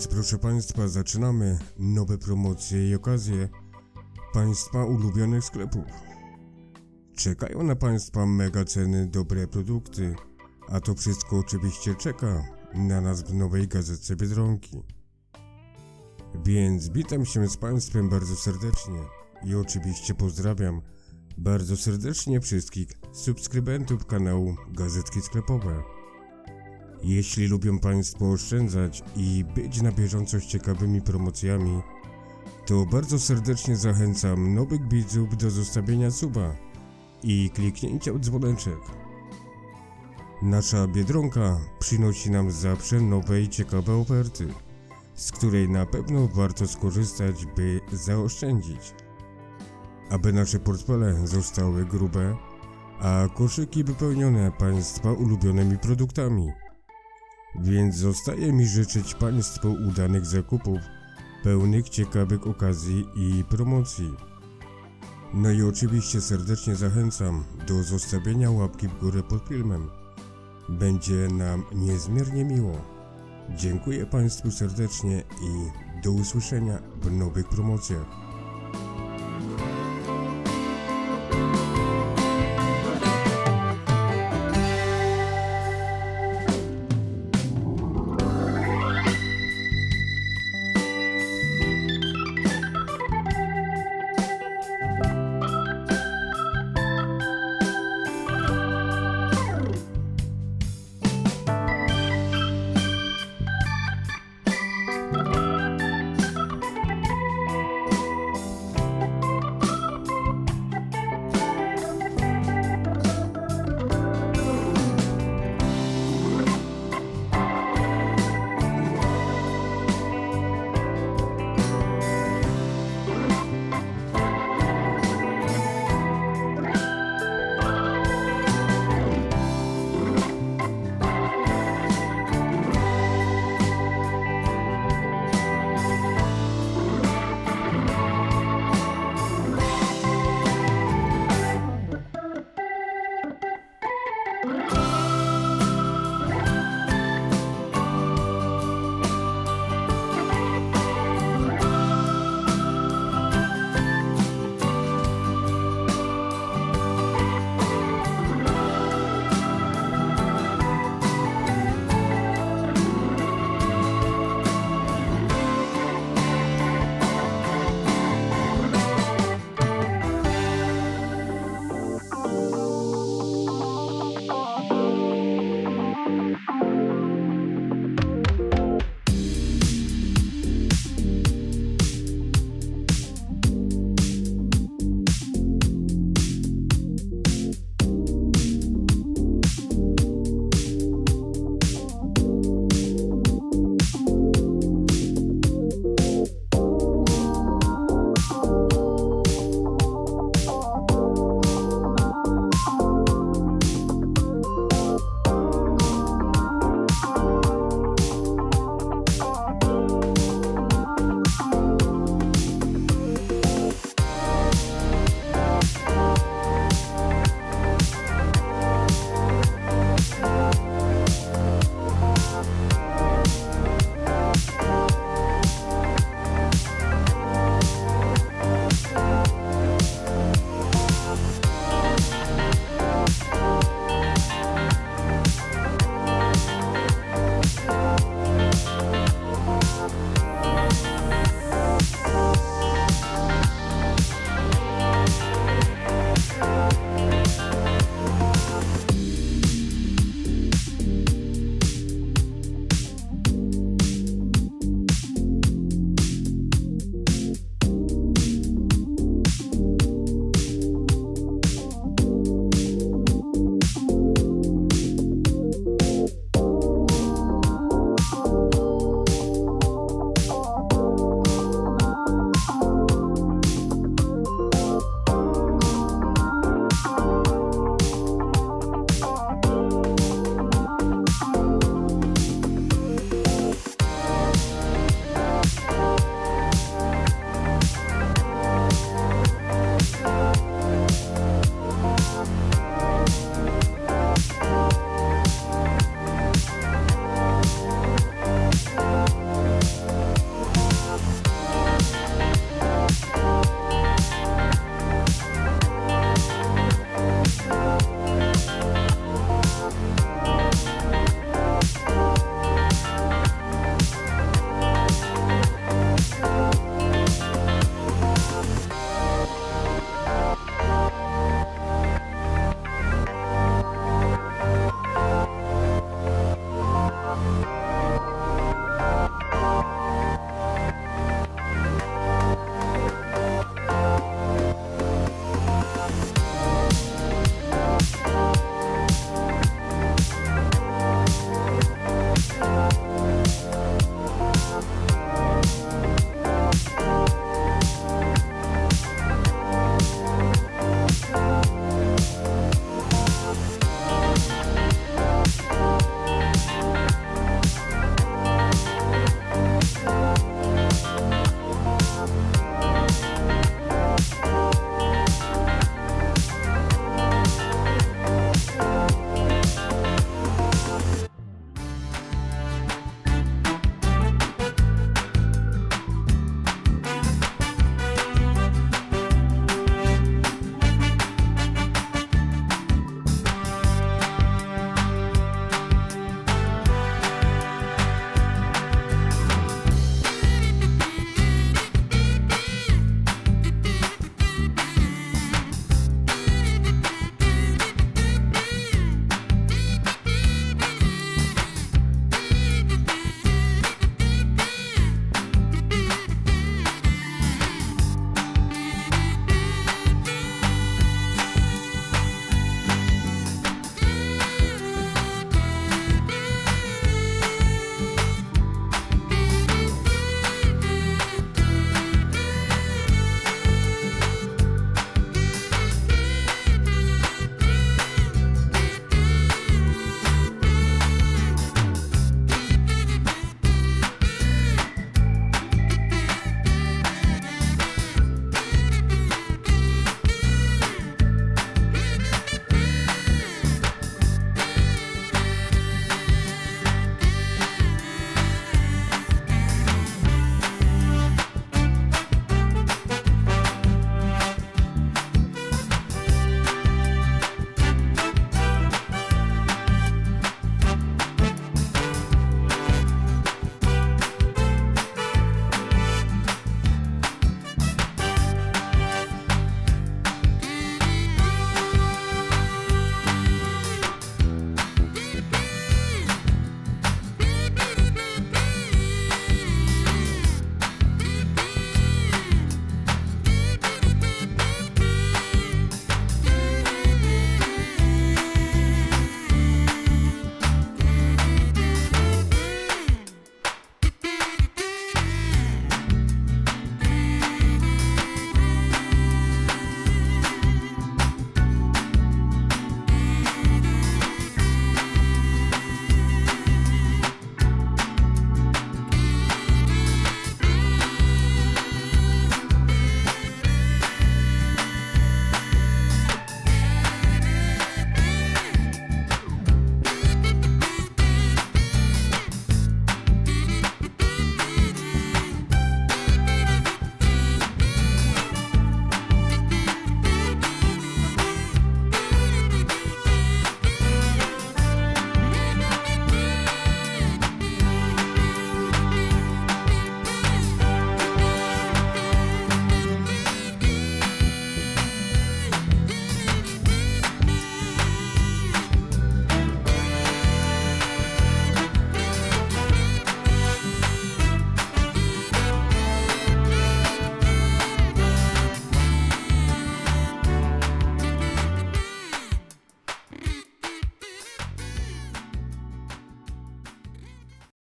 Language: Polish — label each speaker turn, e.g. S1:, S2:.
S1: więc proszę Państwa, zaczynamy nowe promocje i okazje Państwa ulubionych sklepów. Czekają na Państwa mega ceny, dobre produkty, a to wszystko oczywiście czeka na nas w nowej gazetce Biedronki. Więc witam się z Państwem bardzo serdecznie i oczywiście pozdrawiam bardzo serdecznie wszystkich subskrybentów kanału Gazetki Sklepowe. Jeśli lubią Państwo oszczędzać i być na bieżąco z ciekawymi promocjami, to bardzo serdecznie zachęcam nowych widzów do zostawienia suba i kliknięcia w dzwoneczek. Nasza Biedronka przynosi nam zawsze nowe i ciekawe oferty, z której na pewno warto skorzystać, by zaoszczędzić. Aby nasze portfele zostały grube, a koszyki wypełnione Państwa ulubionymi produktami. Więc zostaje mi życzyć Państwu udanych zakupów, pełnych ciekawych okazji i promocji. No i oczywiście serdecznie zachęcam do zostawienia łapki w górę pod filmem. Będzie nam niezmiernie miło. Dziękuję Państwu serdecznie i do usłyszenia w nowych promocjach.